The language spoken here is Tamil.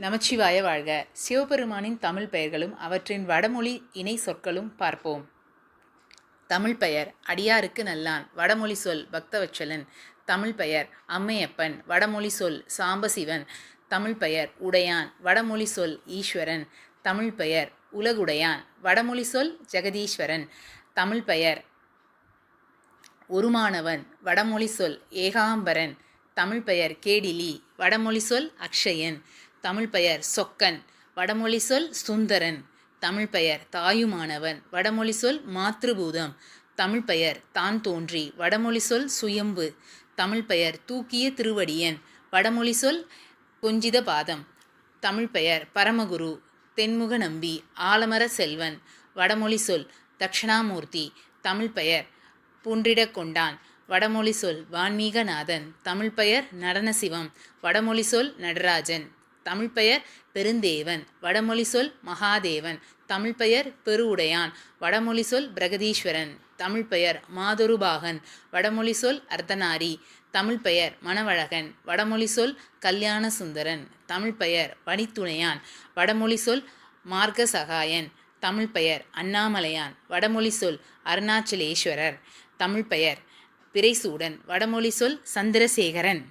நமச்சிவாய வாழ்க. சிவபெருமானின் தமிழ் பெயர்களும் அவற்றின் வடமொழி இணை சொற்களும் பார்ப்போம். தமிழ் பெயர் அடியாருக்கு நல்லான் வடமொழி சொல் பக்தவச்சலன். தமிழ் பெயர் அம்மையப்பன் வடமொழி சொல் சாம்பசிவன். தமிழ் பெயர் உடையான் வடமொழி சொல் ஈஸ்வரன். தமிழ் பெயர் உலகுடையான் வடமொழி சொல் ஜெகதீஸ்வரன். தமிழ் பெயர் ஒருமானவன் வடமொழி சொல் ஏகாம்பரன். தமிழ் பெயர் கேடிலி வடமொழி சொல் அக்ஷயன். தமிழ் பெயர் சொக்கன் வடமொழி சொல் சுந்தரன். தமிழ் பெயர் தாயுமானவன் வடமொழி சொல் மாத்ருபூதம். தமிழ் பெயர் தான் தோன்றி வடமொழி சொல் சுயம்பு. தமிழ் பெயர் தூக்கிய திருவடியன் வடமொழி சொல் கொஞ்சித பாதம் தமிழ் பெயர் பரமகுரு தென்முக நம்பி ஆலமர செல்வன். வடமொழி சொல் தட்சிணாமூர்த்தி தமிழ் பெயர் புன்றிடக் கொண்டான். வடமொழி சொல் வான்மீகநாதன் தமிழ் பெயர் நடனசிவம். வடமொழி சொல் நடராஜன். தமிழ் பெயர் பெருந்தேவன் வடமொழி சொல் மகாதேவன் தமிழ் பெயர் பெருவுடையான் வடமொழி சொல் பிரகதீஸ்வரன் தமிழ் பெயர் மாதொருபாகன் வடமொழி சொல் அர்த்தநாரி தமிழ் பெயர் மணவழகன் வடமொழி சொல் கல்யாண சுந்தரன் தமிழ் பெயர் வணித்துணையான் வடமொழி சொல் மார்க்க சகாயன் தமிழ் பெயர் அண்ணாமலையான் வடமொழி சொல் அருணாச்சலேஸ்வரர் தமிழ் பெயர் பிறைசூடன் வடமொழி சொல் சந்திரசேகரன்.